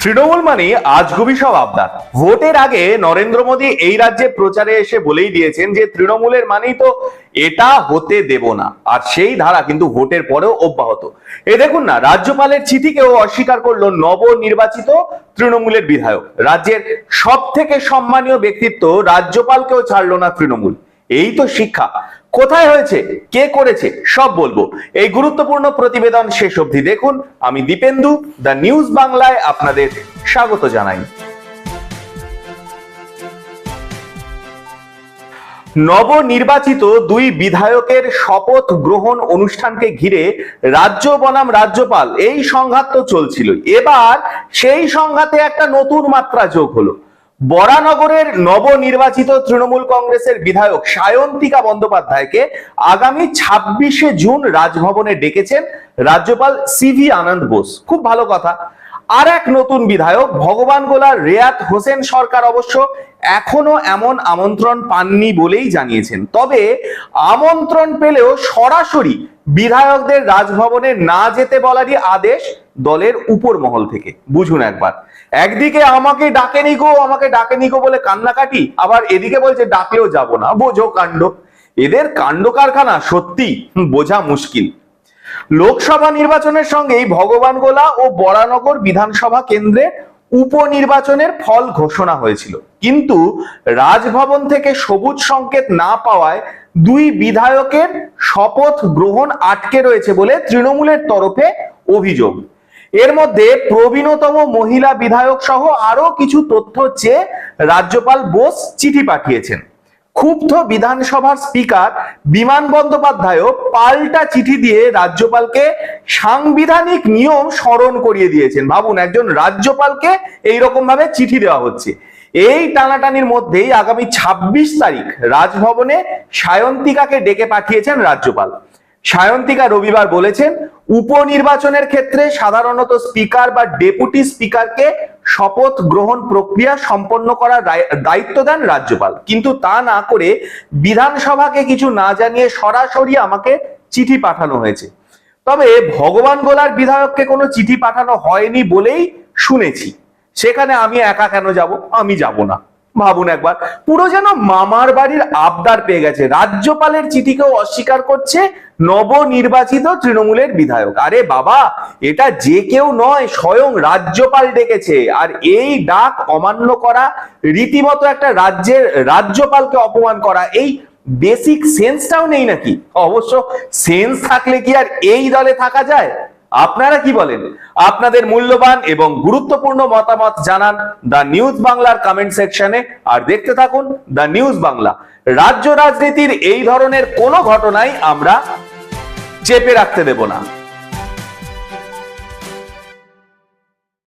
তৃণমূল মানে আজগুবি সব আবদার। ভোটের আগে নরেন্দ্র মোদী এই রাজ্যে প্রচারে এসে বলেই দিয়েছেন যে তৃণমূলের মানেই তো এটা হতে দেব না। আর সেই ধারা কিন্তু ভোটের পরেও অব্যাহত। এ দেখুন না, রাজ্যপালের চিঠিকেও অস্বীকার করল নবনির্বাচিত তৃণমূলের বিধায়ক। রাজ্যের সব থেকে সম্মানীয় ব্যক্তিত্ব রাজ্যপালকেও ছাড়লো না তৃণমূল। এই তো শিক্ষা। কোথায় হয়েছে, কে করেছে, সব বলব। এই গুরুত্বপূর্ণ প্রতিবেদন শেষ অবধি দেখুন। আমি দীপেন্দু, দ্য নিউজ বাংলায় আপনাদের স্বাগত জানাই। নবনির্বাচিত দুই বিধায়কের শপথ গ্রহণ অনুষ্ঠানকে ঘিরে রাজ্য বনাম রাজ্যপাল, এই সংঘাত তো চলছিল এবার সেই সংঘাতে একটা নতুন মাত্রা যোগ হলো। বরানগরের নবনির্বাচিত তৃণমূল কংগ্রেসের বিধায়ক সায়ন্তিকা বন্দ্যোপাধ্যায়কে আগামী ছাব্বিশে জুন রাজভবনে ডেকেছেন রাজ্যপাল সিভি আনন্দ বোস। খুব ভালো কথা। আর এক নতুন বিধায়ক, ভগবান গোলার রেয়াত হোসেন সরকার অবশ্য এখনও এমন আমন্ত্রণ পাননি বলেই জানিয়েছেন। তবে আমন্ত্রণ পেলেও সরাসরি বিধায়কদের রাজভবনে না যেতে বলারই আদেশ দলের উপর মহল থেকে। বুঝুন একবার। একদিকে আমাকে ডাকেনি গো, আমাকে ডাকেনি গো বলে কান্নাকাটি, আবার এদিকে বলছে ডাকলেও যাব না। বোঝো কাণ্ড। এদের কাণ্ড কারখানা সত্যি বোঝা মুশকিল। লোকসভা নির্বাচনের সঙ্গেই ভগবান গোলা ও বরানগর বিধানসভা কেন্দ্রে উপনির্বাচনের ফল ঘোষণা হয়েছিল। কিন্তু রাজভবন থেকে সবুজ সংকেত না পাওয়ায় দুই বিধায়কের শপথ গ্রহণ আটকে রয়েছে বলে তৃণমূলের তরফে অভিযোগ। এর মধ্যে প্রবীণতম মহিলা বিধায়ক সহ আরও কিছু তথ্য চেয়ে রাজ্যপাল বোস চিঠি পাঠিয়েছেন। ক্ষুব্ধ বিধানসভার স্পিকার বিমান বন্দ্যোপাধ্যায়ও পাল্টা চিঠি দিয়ে রাজ্যপালকে সাংবিধানিক নিয়ম স্মরণ করিয়ে দিয়েছেন। ভাবুন, একজন রাজ্যপালকে এইরকম ভাবে চিঠি দেওয়া হচ্ছে। এই টানাটানির মধ্যেই আগামী ২৬ তারিখ রাজভবনে সায়ন্তিকাকে ডেকে পাঠিয়েছেন রাজ্যপাল। সায়ন্তিকা রবিবার বলেছেন উপনির্বাচনের ক্ষেত্রে সাধারণত স্পিকার বা ডেপুটি স্পিকারকে শপথ গ্রহণ প্রক্রিয়া সম্পন্ন করার দায়- দায়িত্ব দেন রাজ্যপাল। কিন্তু তা না করে বিধানসভাকে কিছু না জানিয়ে সরাসরি আমাকে চিঠি পাঠানো হয়েছে। তবে ভগবান গোলার বিধায়ককে কোনো চিঠি পাঠানো হয়নি বলেই শুনেছি। সেখানে আমি একা কেন যাব? আমি যাব না। ভাবুন একবার। পুরো যেন মামার বাড়ির আবদার পেয়ে গেছে। রাজ্যপালের চিঠিকেও অস্বীকার করছে নবনির্বাচিত তৃণমূলের বিধায়ক। আরে বাবা, এটা যে কেউ নয়, স্বয়ং রাজ্যপাল ডেকেছে। আর এই ডাক অমান্য করা, রীতিমতো একটা রাজ্যের রাজ্যপালকে অপমান করা, এই বেসিক সেন্সটাও নেই নাকি? অবশ্য সেন্স থাকলে কি আর এই দলে থাকা যায়? আপনারা কি বলেন? আপনাদের মূল্যবান এবং গুরুত্বপূর্ণ মতামত জানান দ্য নিউজ বাংলার কমেন্ট সেকশনে আর দেখতে থাকুন দ্য নিউজ বাংলা। রাজ্য রাজনীতির এই ধরনের কোনো ঘটনাই আমরা চেপে রাখতে দেব না।